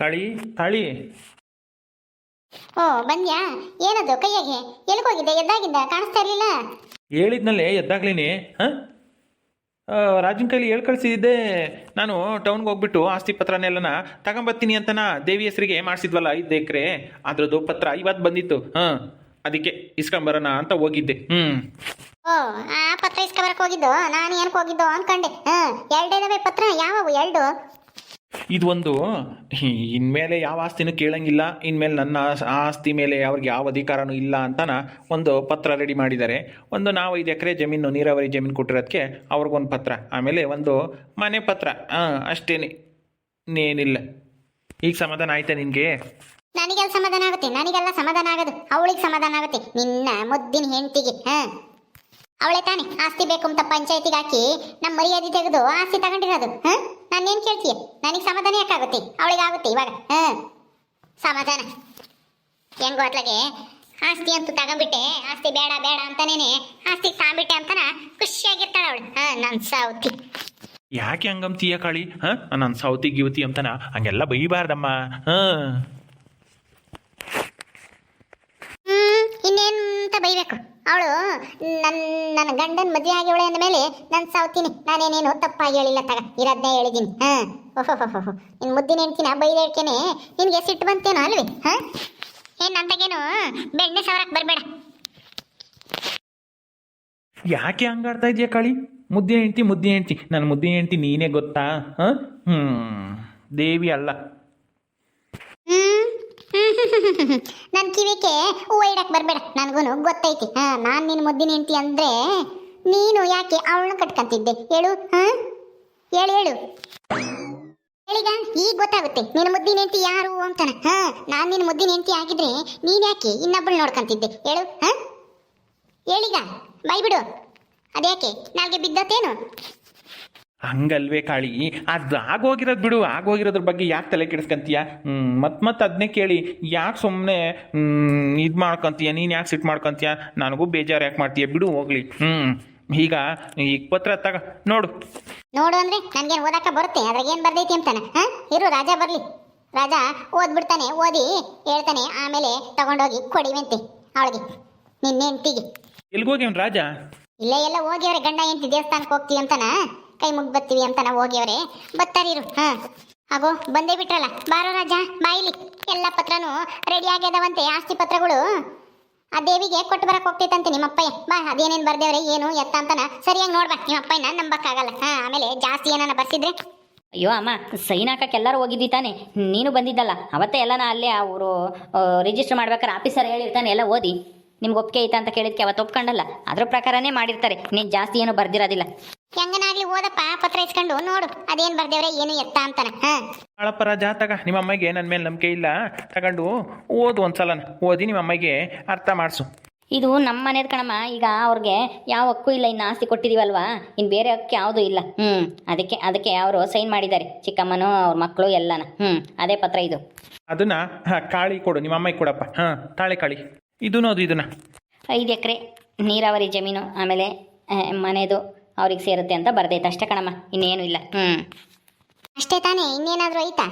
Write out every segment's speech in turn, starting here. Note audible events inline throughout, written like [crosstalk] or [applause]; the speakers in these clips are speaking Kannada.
ಕಾಳಿ ಕಳಿ ಓ ಬಂದ್ಯಾ ಏನದು ಕೈಯಾಗೆ? ಎಲ್ಲಿ ಹೋಗಿದ್ದೆ ಎದ್ದಾಗಿದ್ದ ಕಾಣಿಸ್ತಾ ಇರ್ಲಿಲ್ಲ? ಹೇಳಿದ್ನಲ್ಲೇ ಎದ್ದಾಗ್ಲೇನೆ ಹಾಂ? ರಾಜನ ಕೈಲಿ ಹೇಳಿ ಕಳಿಸಿದ್ದೆ ನಾನು ಟೌನ್ಗೆ ಹೋಗ್ಬಿಟ್ಟು ಆಸ್ತಿ ಪತ್ರನೆಲ್ಲನ ತಗೊಂಬರ್ತೀನಿ ಅಂತನ ದೇವಿ ಹೆಸರಿಗೆ ಮಾಡಿಸಿದ್ವಲ್ಲ ಐದು ಎಕರೆ. ಅದ್ರದ್ದು ಪತ್ರ ಇವತ್ತು ಬಂದಿತ್ತು ಹಾಂ? ಅದಕ್ಕೆ ಇಸ್ಕೊಂಬರೋಣ ಅಂತ ಹೋಗಿದ್ದೆ ಹ್ಞೂ ಓ ಆ ಪತ್ರ ಇಸ್ಕೊಂಬರಕ್ಕೆ ಹೋಗಿದ್ದು? ನಾನು ಏನಕ್ಕೆ ಹೋಗಿದ್ದು ಅನ್ಕಂಡೆ ಹಾಂ? ಎರಡೇನವೆ ಪತ್ರ? ಯಾವ ಎರಡು? ಇದು ಒಂದು ಇನ್ಮೇಲೆ ಯಾವ ಆಸ್ತಿನೂ ಕೇಳಂಗಿಲ್ಲ, ಇನ್ಮೇಲೆ ನನ್ನ ಆಸ್- ಆಸ್ತಿ ಮೇಲೆ ಅವ್ರಿಗೆ ಯಾವ ಅಧಿಕಾರನೂ ಇಲ್ಲ ಅಂತನ ಒಂದು ಪತ್ರ ರೆಡಿ ಮಾಡಿದ್ದಾರೆ. ಒಂದು ನಾವು ಐದು ಎಕರೆ ಜಮೀನು, ನೀರಾವರಿ ಜಮೀನು ಕೊಟ್ಟಿರೋದಕ್ಕೆ ಅವ್ರಿಗೊಂದು ಪತ್ರ, ಆಮೇಲೆ ಒಂದು ಮನೆ ಪತ್ರ. ಹಾಂ ಅಷ್ಟೇನೆ, ಇನ್ನೇನಿಲ್ಲ. ಈಗ ಸಮಾಧಾನ ಆಯ್ತಾ ನಿನಗೆ? ನನಗೆಲ್ಲ ಸಮಾಧಾನ ಆಗುತ್ತೆ, ನನಗೆಲ್ಲ ಸಮಾಧಾನ ಆಗೋದು, ಅವಳಿಗೆ ಸಮಾಧಾನ ಆಗುತ್ತೆ. ನಿನ್ನ ಮುದ್ದಿನ ಹೆಂಡತಿಗೆ, ಹಾ. ಅವಳೆ ತಾನೆ ಆಸ್ತಿ ಬೇಕು ಅಂತ ಪಂಚಾಯತಿಗೆ ಹಾಕಿ ನಮ್ಮ ಮರ್ಯಾದೆ ತೆಗೆದು ಆಸ್ತಿ ತಗೊಂಡಿರೋದು. ನಾನು ಏನು ಕೇಳ್ತೀಯ? ನನಗೆ ಸಮಾಧಾನ ಯಾಕಾಗುತ್ತೆ? ಅವಳಿಗೆ ಆಗುತ್ತೆ ಇವಾಗ. ಸಮಾಧಾನ. ಹೆಂಗೋ ಅತ್ಲಾಗೆ ಆಸ್ತಿ ಅಂತೂ ತಗೊಂಬಿಟ್ಟೆ ಆಸ್ತಿ ಬೇಡ ಬೇಡ ಅಂತಾನೇನೆ ಆಸ್ತಿ ತಗೊಂಬಿಟ್ಟೆ ಅಂತಾನ ಖುಷಿಯಾಗಿರ್ತಾಳೆ ಅವಳು. ಹಾ ನನ್ನ ಸಾವುತಿ. ಯಾಕೆ ಹಂಗಂತೀಯ ಕಾಳಿ? ಹಾಂ? ನನ್ನ ಸೌತಿ ಗಿವತಿ ಅಂತನ ಹಂಗೆಲ್ಲ ಬೈಬಾರ್ದಮ್ಮ. ಹಾಂ ಹ್ಮ್ ಇನ್ನೇನಂತ ಬೈಬೇಕು ಅವಳು ನನ್ನ ನನ್ನ ಗಂಡನ ಮದುವೆ ಆಗಿವಳೆ ಅಂದ ಮೇಲೆ ನಾನು ಸಾವ್ತೀನಿ. ನಾನೇನೇನು ತಪ್ಪಾಗಿ ಹೇಳಿಲ್ಲ ತಗ. ಇರೋದನ್ನೇ ಹೇಳಿದ್ದೀನಿ ಹಾ. ಓಹೋ ನಿನ್ ಮುದ್ದಿನ ಹೆಂಡ್ತಿನ ಬೈದ ಹೇಳ್ಕೇನೆ ನಿನ್ಗೆ ಸಿಟ್ಟು ಬಂತೇನೋ ಅಲ್ವೇ? ಹಾ? ಏನ್ ನಂದಾಗೇನು? ಬೆಣ್ಣೆ ಸಾವಿರಕ್ಕೆ ಬರಬೇಡ. ಯಾಕೆ ಹಂಗಾಡ್ತಾ ಇದೆಯಾ ಕಾಳಿ? ಮುದ್ದಿನ ಹೆಂಡ್ತಿ ಮುದ್ದಿನ ಹೆಂಡ್ತಿ. ನನ್ನ ಮುದ್ದಿನ ಹೆಂಡ್ತಿ ನೀನೇ ಗೊತ್ತಾ? ಹಾಂ? ಹ್ಞೂ ದೇವಿ ಅಲ್ಲ. [laughs] ನನ್ನ ಕಿವಿಕೆ ಹೂವು ಇಡಕ್ ಬರಬೇಡ ನನಗೂ ಗೊತ್ತೈತಿ. ಹಾ, ನಾನು ನಿನ್ನ ಮುದ್ದಿನ ಹೆಂಡತಿ ಅಂದ್ರೆ ನೀನು ಯಾಕೆ ಅವಳನ್ನ ಕಟ್ಕಂತಿದ್ದೆ? ಹೇಳು, ಹಾ? ಹೇಳು ಹೇಳು. ಹೇಳಿಗ, ಈಗ ಗೊತ್ತಾಗುತ್ತೆ. ನಿನ್ನ ಮುದ್ದಿನ ಹೆಂಡತಿ ಯಾರು ಅಂತಾನ. ಹಾ, ನಾನು ನಿನ್ನ ಮುದ್ದಿನ ಹೆಂಡತಿ ಆಗಿದ್ರೆ ನೀನ್ ಯಾಕೆ ಇನ್ನೊಬ್ಬಳು ನೋಡ್ಕಂತಿದ್ದೆ? ಹೇಳು, ಹಾ? ಹೇಳಿಗ ಬೈ ಬಿಡು ಅದ್ಯಾಕೆ? ನಾಲ್ಗೆ ಬಿದ್ದತ್ತೇನು ಹಂಗಲ್ವೇ ಕಾಳಿ. ಅದು ಆಗೋಗಿರೋದು ಬಿಡು ಆಗೋಗಿರೋದ್ರ ಬಗ್ಗೆ ಯಾಕೆ ತಲೆ ಕೆಡಿಸ್ಕೊಂತೀಯ? ಹ್ಞೂ ಮತ್ತೆ ಮತ್ತೆ ಅದನ್ನೇ ಕೇಳಿ ಯಾಕೆ ಸುಮ್ಮನೆ ಇದು ಮಾಡ್ಕೊಂತೀಯ ನೀನು ಯಾಕೆ ಸಿಟ್ಟು ಮಾಡ್ಕೊತೀಯ? ನನಗೂ ಬೇಜಾರು ಯಾಕೆ ಮಾಡ್ತೀಯ? ಬಿಡು ಹೋಗ್ಲಿ. ಹ್ಞೂ ಈಗ ಈ ಪತ್ರ ತಗ ನೋಡು. ನೋಡು ಅಂದ್ರೆ ನನಗೆ ಓದಾಕ ಬರುತ್ತೆ ಅದ್ರಾಗ ಏನು ಬರ್ದೈತಿ ಅಂತಾನೆ? ಹಾಂ? ಇರು ರಾಜ ಬರಲಿ. ರಾಜ ಓದ್ಬಿಡ್ತಾನೆ ಓದಿ ಹೇಳ್ತಾನೆ ಆಮೇಲೆ ತಗೊಂಡೋಗಿ ಕೊಡಿವಂತೆ ಅವಳಿಗೆ ನಿನ್ನೆ ಹೆಂಡ್ತಿಗೆ. ಎಲ್ಗೋಗಿ ಅವ್ನು ರಾಜ? ಇಲ್ಲ ಎಲ್ಲ ಹೋಗಿವ್ರೆ ಗಂಡ ಹೆಂಡತಿ ದೇವಸ್ಥಾನಕ್ಕೆ ಹೋಗ್ತೀವಿ ಅಂತಾನ? ಕೈ ಮುಗ್ ಬರ್ತೀವಿ ನಾವು ಹೋಗಿವ್ರೆ. ಬತ್ತಾರಿರು ಹಾ. ಹಾಗೋ ಬಂದೇ ಬಿಟ್ರಲ್ಲ. ಬಾರೋ ರಾಜ ಬಾಯಿಲಿ ಎಲ್ಲ ಪತ್ರನೂ ರೆಡಿ ಆಗ್ಯದವಂತೆ, ಆಸ್ತಿ ಪತ್ರಗಳು. ಆ ದೇವಿಗೆ ಕೊಟ್ಟು ಬರಕ್ ಹೋಗ್ತೈತಂತೆ ನಿಮ್ಮಪ್ಪಯ್ಯ. ಬಾ, ಅದೇನೇನ್ ಬರ್ದೇವ್ರೆ, ಏನು, ಎತ್ತ ಅಂತನ ಸರಿಯಾಗಿ ನೋಡ್ಬಾ. ನಿಮ್ಮಪ್ಪಯ್ಯನ ನಂಬಕ್ಕಾಗಲ್ಲ. ಹಾ, ಆಮೇಲೆ ಜಾಸ್ತಿ ಏನಾನ ಬರ್ಸಿದ್ರೆ? ಅಯ್ಯೋ, ಅಮ್ಮ, ಸೈನ್ ಹಾಕಕ್ಕೆ ಎಲ್ಲರೂ ಹೋಗಿದ್ದಿ ತಾನೆ. ನೀನು ಬಂದಿದ್ದಲ್ಲ. ಅವತ್ತೇ ಎಲ್ಲನ ಅಲ್ಲೇ ಅವರು ರಿಜಿಸ್ಟರ್ ಮಾಡ್ಬೇಕಾದ್ರೆ ಆಫೀಸರ್ ಹೇಳಿರ್ತಾನೆ, ಎಲ್ಲ ಓದಿ. ನಿಮ್ಗೆ ಒಪ್ಪಿಗೆ ಐತಾ ಅಂತ ಕೇಳಿದ್ಕೆ ಅವತ್ತು ಒಪ್ಕೊಂಡಲ್ಲ. ಅದ್ರ ಪ್ರಕಾರನೇ ಮಾಡಿರ್ತಾರೆ. ನೀನು ಜಾಸ್ತಿ ಏನು ಬರ್ದಿರೋದಿಲ್ಲ. ಹೆಂಗನಾಗ್ಲಿ ಓದಪ್ಪ ಪತ್ರ ಇಸ್ಕೊಂಡು ನೋಡು. ಅದೇನ್ ಬರ್ದೇವ್ರೆ ಏನು ಎತ್ತ ಅಂತಾನ. ಹಾ. ಅಳಪ್ಪ ರಾಜ ತಗ ನಿಮ್ಮ ಅಮ್ಮಗೆ ನನ್ನ ಮೇಲೆ ನಂಬಿಕೆ ಇಲ್ಲ. ತಗೊಂಡು ಓದು ಒಂದ್ಸಲ ಓದಿ ನಿಮ್ಮ ಅಮ್ಮಗೆ ಅರ್ಥ ಮಾಡಿಸು. ಇದು ನಮ್ಮ ಮನೇದು ಕಣಮ್ಮ ಈಗ ಅವ್ರಿಗೆ ಯಾವ ಹಕ್ಕು ಇಲ್ಲ ಇನ್ನು ಆಸ್ತಿ ಕೊಟ್ಟಿದೀವಲ್ವಾ? ಇನ್ ಬೇರೆ ಹಕ್ಕು ಯಾವುದೂ ಇಲ್ಲ. ಹ್ಞೂ ಅದಕ್ಕೆ ಅದಕ್ಕೆ ಅವರು ಸೈನ್ ಮಾಡಿದ್ದಾರೆ. ಚಿಕ್ಕಮ್ಮನು ಅವ್ರ ಮಕ್ಕಳು ಎಲ್ಲನ. ಹ್ಞೂ ಅದೇ ಪತ್ರ ಇದು. ಅದನ್ನ ಹಾ, ಕಾಳಿ ಕೊಡು ನಿಮ್ಮ ಅಮ್ಮಗೆ ಕೊಡಪ್ಪ. ಹಾ ತಾಳೆ ಕಾಳಿ. ಇದನ್ನು ಅದು ಇದನ್ನ. ಐದು ಎಕರೆ ನೀರಾವರಿ ಜಮೀನು ಆಮೇಲೆ ಆ, ಮನೆದು ಅವ್ರಿಗೆ ಸೇರುತ್ತೆ ಅಂತ ಬರ್ದೈತೆ. ಅಷ್ಟೇ ಕಣಮ್ಮ ಇನ್ನೇನು ಇಲ್ಲ. ಹ್ಞೂ ಅಷ್ಟೇ ತಾನೇ ಇನ್ನೇನಾದ್ರು ಐತಾ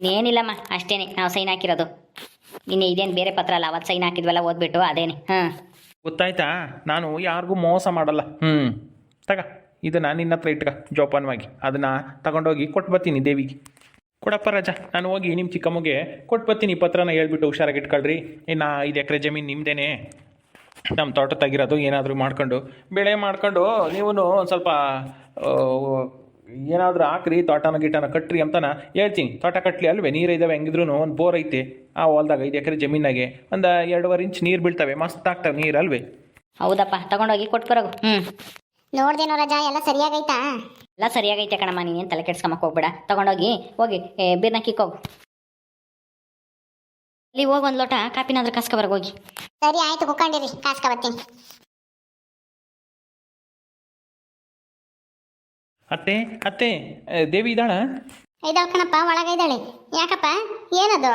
ಇನ್ನೇನಿಲ್ಲಮ್ಮ ಅಷ್ಟೇನೆ ನಾವು ಸೈನ್ ಹಾಕಿರೋದು. ಇನ್ನು ಇದೇನು ಬೇರೆ ಪತ್ರ ಅಲ್ಲ ಅವತ್ತು ಸೈನ್ ಹಾಕಿದ್ವಲ್ಲ ಓದ್ಬಿಟ್ಟು ಅದೇನೆ. ಹಾಂ ಗೊತ್ತಾಯ್ತಾ? ನಾನು ಯಾರಿಗೂ ಮೋಸ ಮಾಡಲ್ಲ. ಹ್ಞೂ ತಗ ಇದನ್ನ ನಿನ್ನ ಹತ್ರ ಇಟ್ಕ ಜೋಪಾನವಾಗಿ. ಅದನ್ನ ತಗೊಂಡೋಗಿ ಕೊಟ್ಟು ಬರ್ತೀನಿ ದೇವಿಗೆ. ಕೊಡಪ್ಪ ರಾಜ ನಾನು ಹೋಗಿ ನಿಮ್ಮ ಚಿಕ್ಕಮ್ಮಗೆ ಕೊಟ್ಟು ಬರ್ತೀನಿ. ಈ ಪತ್ರನ ಹೇಳ್ಬಿಟ್ಟು ಹುಷಾರಾಗಿ ಇಟ್ಕೊಳ್ರಿ. ಇನ್ನು ಐದು ಎಕರೆ ಜಮೀನು ನಿಮ್ಮದೇನೆ ನಮ್ಮ ತೋಟ ತೆಗಿರೋದು ಏನಾದರೂ ಮಾಡ್ಕೊಂಡು ಬೆಳೆ ಮಾಡ್ಕೊಂಡು ನೀವು ಒಂದು ಸ್ವಲ್ಪ ಏನಾದರೂ ಹಾಕ್ರಿ ತೋಟನ ಗಿಟನ ಕಟ್ಟ್ರಿ ಅಂತನ ಹೇಳ್ತೀನಿ. ತೋಟ ಕಟ್ಲಿ ಅಲ್ವೇ ನೀರು ಇದ್ದಾವೆ ಹೆಂಗಿದ್ರು ಒಂದು ಬೋರ್ ಐತೆ. ಆ ಹೊಲ್ದಾಗ ಐದು ಎಕರೆ ಜಮೀನಾಗೆ ಒಂದು ಎರಡೂವರೆ ಇಂಚ್ ನೀರು ಬೀಳ್ತವೆ ಮಸ್ತ್ ಆಗ್ತವೆ ನೀರು ಅಲ್ವೇ. ಹೌದಪ್ಪ ತಗೊಂಡೋಗಿ ಕೊಟ್ಟು ಬರೋಗು ಹ್ಞೂ ನೋಡ್ದೇನೋ ರಜಾ ಎಲ್ಲ ಸರಿಯಾಗೈತಾ? ಎಲ್ಲ ಸರಿಯಾಗೈತೆ ಕಣಮ್ಮ ನೀನೇನು ತಲೆ ಕೆಡ್ಸ್ಕೊಂಬಕ್ಕೆ ಹೋಗ್ಬೇಡ. ತಗೊಂಡೋಗಿ ಹೋಗಿ ಏ, ಬೀರ್ನ ಕಿಕ್ಕೋಗು. ಅಲ್ಲಿ ಹೋಗಿ ಒಂದು ಲೋಟ ಕಾಪಿನಾದ್ರೂ ಬರ್ಗ ಹೋಗಿ. ಸರಿ ಆಯ್ತು ಕುಕ್ಕೊಂಡಿರಿ ಕಾಸ್ಕ ಬರ್ತೀನಿ ಅತ್ತೆ ಅತ್ತೆ ಆ, ದೇವಿ ಇದ್ದಾಳ? ಇದಾಳ್ ಕಣಪ್ಪ ಇದ್ದಾಳೆ. ಯಾಕಪ್ಪ? ಏನದು?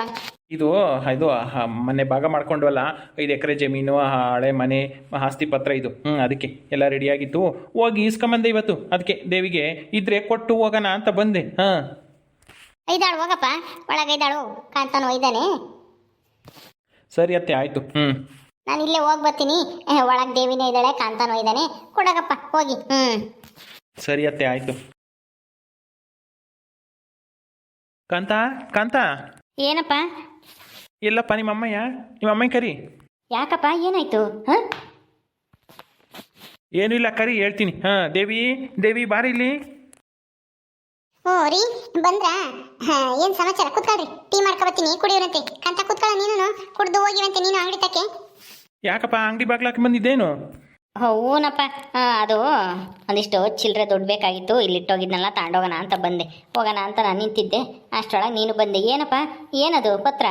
ಇದು ಇದು ಮನೆ ಮೊನ್ನೆ ಭಾಗ ಮಾಡ್ಕೊಂಡ್ವಲ್ಲ ಐದು ಎಕರೆ ಜಮೀನು ಆ ಹಳೆ ಮನೆ ಆಸ್ತಿ ಪತ್ರ ಇದು. ಹ್ಞೂ ಅದಕ್ಕೆ ಎಲ್ಲ ರೆಡಿಯಾಗಿತ್ತು. ಹೋಗಿ ಇಸ್ಕೊಂಬಂದೆ ಇವತ್ತು. ಅದಕ್ಕೆ ದೇವಿಗೆ ಇದ್ರೆ ಕೊಟ್ಟು ಹೋಗೋಣ ಅಂತ ಬಂದೆ. ಹಾಂ. ಐದಾಳು ಹೋಗಪ್ಪ. ಒಳಗೆ ಒಯ್ದಾಳು ಕಾಂತಾನು ಒಯ್ದಾನೆ ಸರಿ ಅತ್ತೆ ಆಯ್ತು. ಹ್ಮ್. ನಾನು ಇಲ್ಲೇ ಹೋಗಿ ಬರ್ತೀನಿ. ಒಳಗೆ ದೇವಿನೇ ಇದ್ದಾಳೆ ಕಾಂತಾನು ಇದ್ದಾನೆ. ಕೊಡಗಪ್ಪ ಹೋಗಿ. ಹ್ಮ್. ಸರಿ ಅತ್ತೆ ಆಯಿತು. ಕಾಂತ ಕಾಂತ. ಏನಪ್ಪ? ಎಲ್ಲಪ್ಪ ನಿಮ್ಮ ಅಮ್ಮಯ್ಯ ನಿಮ್ಮ ಅಮ್ಮಯ್ಯ ಕರಿ. ಯಾಕಪ್ಪ ಏನಾಯ್ತು? ಹಾಂ? ಏನೂ ಇಲ್ಲ ಕರಿ ಹೇಳ್ತೀನಿ. ಹಾ ದೇವಿ ದೇವಿ ಬಾರಿ ಇಲ್ಲಿ. ಓ ರೀ ಬಂದ್ರಾ? ಏನು ಸಮಾಚಾರ? ಕೂತ್ಕೊಳ್ರಿ. ಟೀ ಮಾಡ್ಕೊಬತ್ತೀನಿ ಕುಡಿಯೋರಂತೆ ಕಾಂತ ಕುತ್ಕೊಳ್ಳ ನೀನು ಕುಡ್ದು ಹೋಗಿವಂತೆ ನೀನು ಅಂಗಡಿ ತಕ್ಕೆ? ಯಾಕಪ್ಪ ಅಂಗಡಿ ಬಾಗ್ಲಾಕಿ ಬಂದಿದ್ದೇನು? ಹೂನಪ್ಪ ಅದು ಒಂದಿಷ್ಟು ಚಿಲ್ಲರೆ ದುಡ್ಡು ಬೇಕಾಗಿತ್ತು ಇಲ್ಲಿಟ್ಟೋಗಿದ್ನಲ್ಲ ತಗೊಂಡೋಗೋಣ ಅಂತ ಬಂದೆ. ಹೋಗೋಣ ಅಂತ ನಾನು ನಿಂತಿದ್ದೆ. ಅಷ್ಟೊಳಗೆ ನೀನು ಬಂದೆ. ಏನಪ್ಪ ಏನದು ಪತ್ರ?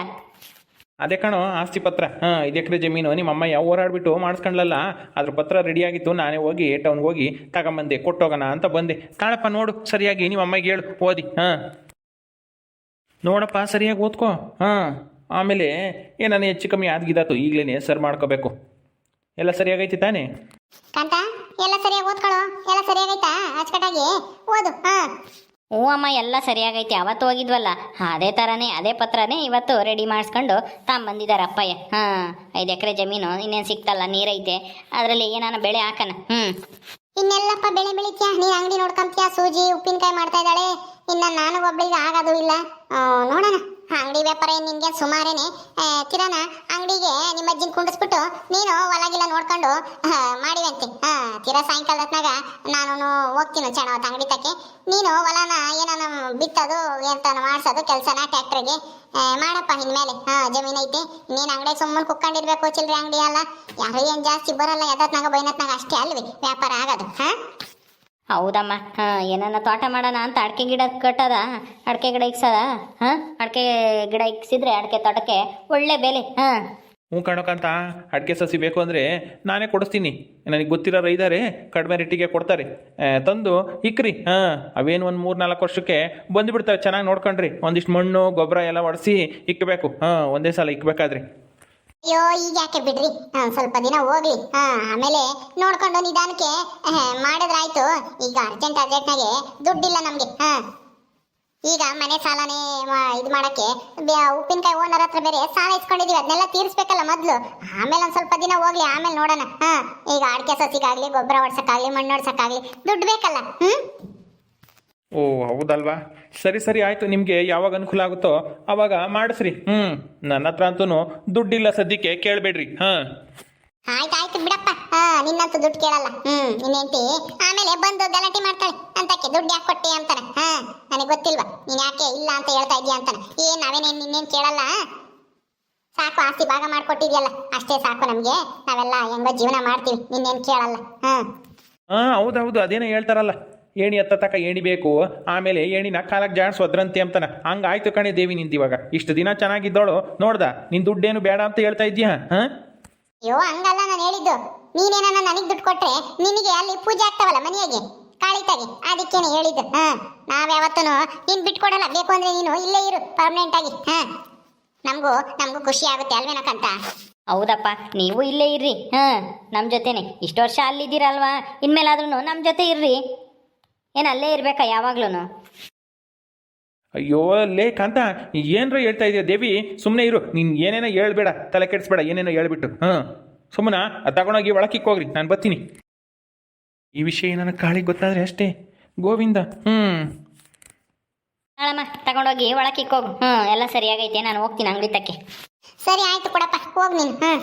ಅದೇ ಕಣೋ ಆಸ್ತಿ ಪತ್ರ. ಹಾಂ ಐದು ಎಕರೆ ಜಮೀನು. ನಿಮ್ಮ ಯಾವ ಓಡಾಡ್ಬಿಟ್ಟು ಮಾಡಿಸ್ಕೊಂಡ್ಲಲ್ಲ ಅದ್ರ ಪತ್ರ ರೆಡಿ ಆಗಿತ್ತು. ನಾನೇ ಹೋಗಿ ಟೌನ್ಗೆ ಹೋಗಿ ತಗೊಂಬಂದೆ ಕೊಟ್ಟೋಗೋಣ ಅಂತ ಬಂದೆ. ತಾಳಪ್ಪ ನೋಡು ಸರಿಯಾಗಿ. ನಿಮ್ಮ ಅಮ್ಮಗೆ ಹೇಳು ಓದಿ ಹಾಂ. ನೋಡಪ್ಪ ಸರಿಯಾಗಿ ಓದ್ಕೋ ಹಾಂ. ಆಮೇಲೆ ಏನಾನ ಹೆಚ್ಚು ಕಮ್ಮಿ ಆದ್ಗಿದಾತು ಈಗಲೇ ಸರ್ ಮಾಡ್ಕೋಬೇಕು. ಎಲ್ಲ ಸರಿಯಾಗೈತಿ ತಾನೇ? ಕಾಂತ ಎಲ್ಲ ಸರಿಯಾಗಿ ಓದ್ಕೊಳ್ಳೋ ಎಲ್ಲ ಸರಿಯಾಗೈತಾ? ಅಚ್ಚಕಟ್ಟಾಗಿ? ಓದು ಹಾ. ಹ್ಞೂ ಅಮ್ಮ ಎಲ್ಲ ಸರಿಯಾಗೈತಿ. ಅವತ್ತು ಹೋಗಿದ್ವಲ್ಲ. ಅದೇ ಥರನೇ ಅದೇ ಪತ್ರನೇ ಇವತ್ತು ರೆಡಿ ಮಾಡಿಸ್ಕೊಂಡು ತಾಂಬಂದಿದ್ದಾರೆ ಅಪ್ಪಯ್ಯ. ಹಾಂ ಐದು ಎಕರೆ ಜಮೀನು ಇನ್ನೇನು ಸಿಕ್ತಲ್ಲ ನೀರೈತೆ. ಅದರಲ್ಲಿ ಏನಾನ ಬೆಳೆ ಹಾಕನ. ಹ್ಞೂ. ಇನ್ನೆಲ್ಲಪ್ಪ ಬೆಳೆ ಬೆಳಿತ್ಯಾ? ನೀನ್ ಅಂಗಡಿ ನೋಡ್ಕೊಂತೀಯ? ಸೂಜಿ ಉಪ್ಪಿನಕಾಯಿ ಮಾಡ್ತಾ ಇದ್ದಾಳೆ. ಇನ್ನ ನಾನು ಒಬ್ಬಳಿಗೆ ಆಗೋದು ಇಲ್ಲ. ನೋಡೋಣ. ಅಂಗಡಿ ವ್ಯಾಪಾರ ಏನ್ ನಿನ್ಗೆ ಸುಮಾರೇನೆ. ಕಿರಣ ಅಂಗಡಿಗೆ ನಿಮ್ಮ ಅಜ್ಜಿನ ಕುಂಡಿಸ್ಬಿಟ್ಟು ನೀನು ಹೊಲಗಿಲ್ಲ ನೋಡ್ಕೊಂಡು ಮಾಡಿವೆ ಹಾ, ತೀರಾ ಸಾಯಂಕಾಲ ಹೊತ್ನಾಗ ನಾನು ಹೋಗ್ತೀನಿ ಚೆನ್ನ ಅವತ್ತು ಅಂಗಡಿ ತಕ್ಕೆ. ನೀನು ಹೊಲನ ಏನಾನ ಬಿತ್ತೋದು ಎಂತ ಮಾಡಿಸೋದು, ಕೆಲಸನ ಟ್ಯಾಕ್ಟ್ರಿಗೆ. ಮಾಡಪ್ಪ ಇನ್ಮೇಲೆ. ಹಾ, ಜಮೀನ್ ಐತಿ. ನೀನ್ ಅಂಗಡಿ ಸುಮ್ಮನೆ ಕುಕ್ಕೊಂಡಿರ್ಬೇಕು ಚಿಲ್ರಿ ಅಂಗಡಿ ಅಲ್ಲ. ಯಾರು ಏನ್ ಜಾಸ್ತಿ ಬರಲ್ಲ, ಎದತ್ನಾಗ ಬೈನತ್ನಾಗ ಅಷ್ಟೇ ಅಲ್ವಿ ವ್ಯಾಪಾರ ಆಗೋದು, ಹಾ? ಹೌದಮ್ಮ. ಹಾಂ, ಏನನ್ನ ತೋಟ ಮಾಡೋಣ ಅಂತ ಅಡಿಕೆ ಗಿಡ ಕಟ್ಟದ? ಅಡಿಕೆ ಗಿಡ ಇಕ್ಸದ? ಹಾಂ, ಅಡಿಕೆ ಗಿಡ ಇಕ್ಸಿದ್ರೆ ಅಡಿಕೆ ತೋಟಕ್ಕೆ ಒಳ್ಳೆ ಬೆಲೆ. ಹಾಂ. ಹ್ಞೂ ಕಣಕ್ಕಂತ ಅಡಿಕೆ ಸಸಿ ಬೇಕು ಅಂದರೆ ನಾನೇ ಕೊಡಿಸ್ತೀನಿ. ನನಗೆ ಗೊತ್ತಿರೋರು ಇದ್ದಾರೆ ಕಡಿಮೆ ರೇಟಿಗೆ ಕೊಡ್ತಾರೆ. ತಂದು ಇಕ್ರಿ. ಹಾಂ, ಅವೇನು ಒಂದು ಮೂರು ನಾಲ್ಕು ವರ್ಷಕ್ಕೆ ಬಂದುಬಿಡ್ತವೆ, ಚೆನ್ನಾಗಿ ನೋಡ್ಕೊಂಡ್ರಿ. ಒಂದಿಷ್ಟು ಮಣ್ಣು, ಗೊಬ್ಬರ ಎಲ್ಲ ಒಡಿಸಿ ಇಕ್ಕಬೇಕು ಹಾಂ, ಒಂದೇ ಸಲ ಇಕ್ಕಬೇಕಾದ್ರಿ ಅಯ್ಯೋ, ಈಗ ಯಾಕೆ ಬಿಡ್ರಿ? ಸ್ವಲ್ಪ ದಿನ ಹೋಗ್ಲಿ. ಹಾ, ಆಮೇಲೆ ನೋಡ್ಕೊಂಡು ನಿಧಾನಕ್ಕೆ ಮಾಡಿದ್ರಾಯ್ತು. ಈಗ ಅರ್ಜೆಂಟ್ ಅರ್ಜೆಂಟ್ನಾಗೆ ದುಡ್ಡಿಲ್ಲ ನಮ್ಗೆ. ಹಾ. ಈಗ ಮನೆ ಸಾಲನೇ ಇದು ಮಾಡಕ್ಕೆ ಉಪ್ಪಿನಕಾಯಿ ಓನರ್ ಹತ್ರ ಬೇರೆ ಸಾಲ ಇಸ್ಕೊಂಡಿದೀವಿ. ಅದನ್ನೆಲ್ಲ ತೀರಿಸ್ಬೇಕಲ್ಲ ಮೊದ್ಲು. ಆಮೇಲೆ ಒಂದ್ ಸ್ವಲ್ಪ ದಿನ ಹೋಗ್ಲಿ, ಆಮೇಲೆ ನೋಡೋಣ. ಹಾ, ಈಗ ಅಡಿಕೆ ಸಸಿಗಾಗ್ಲಿ, ಗೊಬ್ಬರ ಹೊಡ್ಸಕ್ಕಾಗ್ಲಿ ಮಣ್ಣು ಹೊಡ್ಸಕ್ಕಾಗ್ಲಿ ದುಡ್ಡು ಬೇಕಲ್ಲ. ಹ್ಮ್? ಓ ಹೌದಲ್ವಾ? ಸರಿ ಸರಿ ಆಯಿತು. ನಿಮಗೆ ಯಾವಾಗ ಅನುಕೂಲ ಆಗುತ್ತೋ ಅವಾಗ ಮಾಡಿಸ್ರಿ. ಹ್ಞೂ ನನ್ನ ಹತ್ರ ಅಂತೂ ದುಡ್ಡಿಲ್ಲ ಸದ್ಯಕ್ಕೆ ಕೇಳಬೇಡ್ರಿ. ಹಾಂ. ಆಯ್ತು ಬಿಡಪ್ಪ. ಹಾ ನಿನ್ನಂತೂ ದುಡ್ಡು ಕೇಳಲ್ಲ. ಹ್ಮ್ ನಿನ್ನೆಂಟಿ ಆಮೇಲೆ ಬಂದು ಗಲಾಟೆ ಮಾಡ್ತಾಳೆ. ಅಂತಕ್ಕೆ ದುಡ್ಡು ಯಾಕೆ ಕೊಟ್ಟಿ ಅಂತಾನೆ. ಹಾ ನನಗೆ ಗೊತ್ತಿಲ್ವಾ? ನೀನ್ ಯಾಕೆ ಇಲ್ಲ ಅಂತ ಹೇಳ್ತಾ ಇದೀಯ ಅಂತಾನೆ. ಏನ್ ನಾವೇನೇನ್ ನಿನ್ನೇನ್ ಕೇಳಲ್ಲ? ಸಾಕು ಆಸ್ತಿ ಭಾಗ ಮಾಡ್ಕೊಟ್ಟಿದ್ಯಲ್ಲ. ಅಷ್ಟೇ ಸಾಕು ನಮ್ಗೆ. ನಾವೆಲ್ಲ ಹೆಂಗೋ ಜೀವನ ಮಾಡ್ತೀವಿ. ನಿನ್ನೇನ್ ಕೇಳಲ್ಲ. ಹಾ ಹೌದು ಹೌದೌದು. ಅದೇನೋ ಹೇಳ್ತಾರಲ್ಲ. ಏಣಿ ಹತ್ತತಕ್ಕ ತಕ ಏಣಿ ಬೇಕು ಆಮೇಲೆ ಏಣಿನ ಕಾಲಕ್ಕೆ ಜಾಡ್ಸು ಅದ್ರಂತೆ ಹಂಗಾಯ್ತು ಕಣೆ ದೇವಿ ನಿಂದು ಇವಾಗ ಇಷ್ಟು ದಿನ ಚೆನ್ನಾಗಿದ್ದೋಳು ನೋಡ್ದ ನಿನ್ ದುಡ್ಡೇನು ಬೇಡ ಅಂತ ಹೇಳ್ತಾ ಇದ್ದೀಯಾ? ಹಾಂ? ಅಯ್ಯೋ ಹಂಗಲ್ಲ ನಾನು ಹೇಳಿದ್ದು. ನೀನೇನ ನನಗ್ ದುಡ್ಡು ಕೊಟ್ರೆ ನಿನಗೆ ಅಲ್ಲಿ ಪೂಜೆ ಆಗ್ತಾವಲ್ಲ ಮನೆಯಾಗೆ ಕಾಳಿತಾಗಿ. ಅದಕ್ಕೇನೆ ಹೇಳಿದ್ದು. ಹಾ ನಾವ್ ಯಾವತ್ತೂ ನೀನ್ ಬಿಟ್ಕೊಡಲ್ಲ. ಬೇಕು ಅಂದ್ರೆ ನೀನು ಇಲ್ಲೇ ಇರು ಪರ್ಮನೆಂಟ್ ಆಗಿ. ಹಾ ನಮಗೂ ನಮಗೂ ಖುಷಿ ಆಗುತ್ತೆ ಅಲ್ವೇನಕ್ಕಂತ ಹೌದಪ್ಪ ನೀವು ಇಲ್ಲೇ ಇರ್ರಿ. ಹಾಂ ನಮ್ಮ ಜೊತೆನೆ. ಇಷ್ಟು ವರ್ಷ ಅಲ್ಲಿದ್ದೀರಲ್ವಾ? ಇನ್ಮೇಲಾದ್ರೂ ನಮ್ಮ ಜೊತೆ ಇರ್ರಿ. ಏನು ಅಲ್ಲೇ ಇರಬೇಕಾ ಯಾವಾಗ್ಲೂ ಅಯ್ಯೋ ಲೇ ಅಂತ ಏನರ ಹೇಳ್ತಾ ಇದೀಯ? ದೇವಿ ಸುಮ್ಮನೆ ಇರು. ನೀನು ಏನೇನೋ ಹೇಳ್ಬೇಡ ತಲೆ ಕೆಡಿಸ್ಬೇಡ ಏನೇನೋ ಹೇಳ್ಬಿಟ್ಟು. ಹಾಂ ಸುಮ್ಮನ ಅದು ತಗೊಂಡೋಗಿ ಒಳಕಿಕ್ಕೆ ಹೋಗ್ರಿ ನಾನು ಬರ್ತೀನಿ. ಈ ವಿಷಯ ನನಗೆ ಕಾಳಿಗೆ ಗೊತ್ತಾದ್ರೆ ಅಷ್ಟೇ. ಗೋವಿಂದ ಹ್ಞೂ ನಾಳಮ್ಮ ತಗೊಂಡೋಗಿ ಒಳಕ್ಕೆ ಹೋಗು. ಹ್ಞೂ ಎಲ್ಲ ಸರಿಯಾಗೈತೆ ನಾನು ಹೋಗ್ತೀನಿ ಅಂಗಡಿ ತಕ್ಕೆ ಸರಿ ಆಯ್ತು ಕೊಡಪ್ಪ ಹೋಗ್ ನೀನು ಹ್ಮ್.